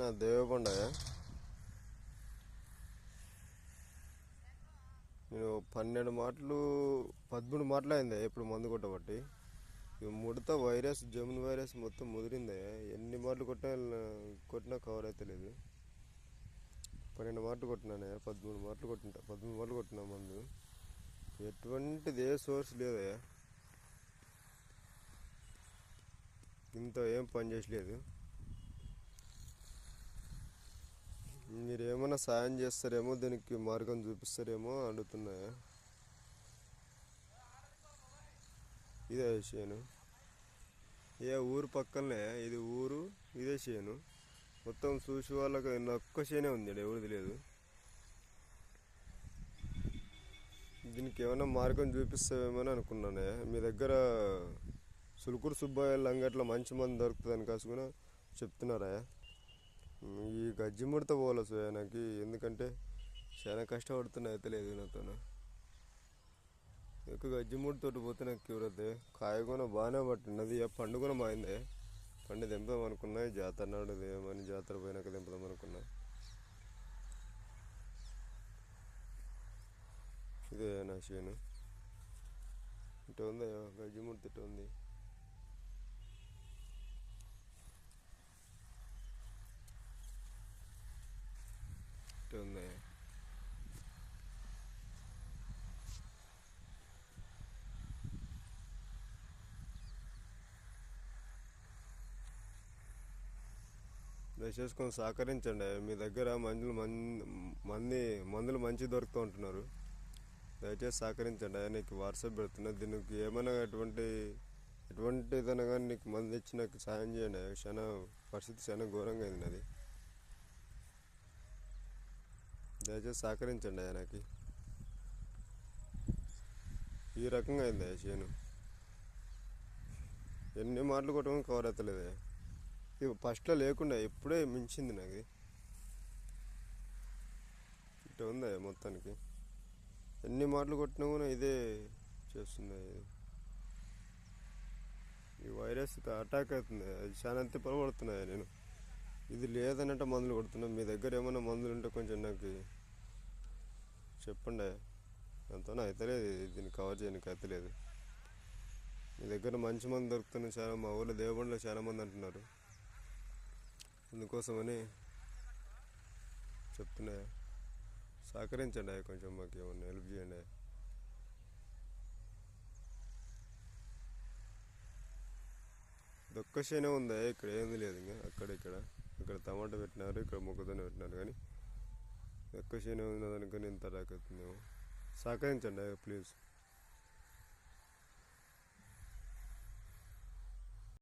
నా దేవకొండ నేను పన్నెండు మాటలు పదమూడు మాటలు అయింది ఇప్పుడు మందు కొట్టబట్టి. ఇక ముడత వైరస్ జమున్ వైరస్ మొత్తం ముదిరిందే ఎన్ని మాటలు కొట్టినా కొట్టినా కవర్ అయితే లేదు. పన్నెండు మాటలు కొట్టినానే పదమూడు మాటలు కొట్టిన పదమూడు మాటలు కొట్టినా మందు. ఎటువంటిది ఏ సోర్స్ లేదే ఇంత ఏం పని చేసలేదు. మీరు ఏమైనా సాయం చేస్తారేమో దీనికి మార్గం చూపిస్తారేమో అడుగుతున్నాయా ఇదే చేను ఏ ఊరు పక్కనే ఇది ఊరు ఇదే చేను. మొత్తం చూసి వాళ్ళకి ఒక్క చేనే ఉంది ఎవరు ఎవరిది లేదు. దీనికి ఏమైనా మార్గం చూపిస్తావేమో అనుకున్నానే. మీ దగ్గర సులుకుడు సుబ్బయ్య లంగట్ల మంచి మంది దొరుకుతుందని కాసుకుని చెప్తున్నారా? ఈ గజ్జి ముడత పోవాలి సోయా నాకు? ఎందుకంటే చాలా కష్టపడుతున్నా అయితే లేదు నాతో ఎక్కువ గజ్జి ముడితోటి పోతే నాకు క్యూర్ కాయ కూడా బాగానే పట్టినది. ఆ పండు కూడా మాయిందే. పండు దింపుదాం అనుకున్నా జాతర నాడు ఏమని జాతర పోయినాక దింపుదాం అనుకున్నా. ఇదే నా చేను. ఇటు ఉంది? గజ్జి ముడితే ఉంది ఇటు ఉంది దయచేసి కొంచెం సహకరించండి. మీ దగ్గర మందులు మం- మంది మందులు మంచి దొరుకుతూ ఉంటున్నారు. దయచేసి సహకరించండి. నీకు వాట్సాప్ పెడుతున్నా. దీనికి ఏమైనా ఎటువంటి ఎటువంటి ఏదైనా కానీ నీకు మంది ఇచ్చి నాకు సాయం చేయండి. చాలా పరిస్థితి చాలా ఘోరంగా అయింది అది దయచేసి సహకరించండి ఆయనకి ఈ రకంగా అయింది ఆ చేను ఎన్ని మాటలు కొట్టడం కవర్ అవుతలేదు ఇది ఫస్ట్లో లేకుండా ఎప్పుడే మించింది నాకు ఇది. ఇట్లా ఉందా మొత్తానికి? ఎన్ని మాటలు కొట్టినా కూడా ఇదే చేస్తుంది ఈ వైరస్ అటాక్ అవుతుంది. అది చాలా తిప్పలు నేను. ఇది లేదన్నట్టు మందులు కొడుతున్నా. మీ దగ్గర ఏమైనా మందులు ఉంటే కొంచెం నాకు చెప్పండి. ఎంతో అవుతలేదు దీన్ని కవర్ చేయడానికి అవుతలేదు మీ దగ్గర మంచి మంది దొరుకుతున్నాయి. చాలా మా ఊళ్ళో దేవబండిలో చాలా మంది అంటున్నారు. అందుకోసమని చెప్తున్నా. సహకరించండి కొంచెం మాకు ఏమన్నా హెల్ప్ చేయండి దొక్కసేనే ఉందా ఇక్కడ ఏంది లేదు ఇంకా అక్కడ ఇక్కడ. ఇక్కడ టమాటా పెట్టినారు ఇక్కడ మొక్కజొన్న పెట్టినారు కానీ దొక్కసేనే ఉన్నదానికని ఇంత రాకవుతుందేమో సహకరించండి ప్లీజ్.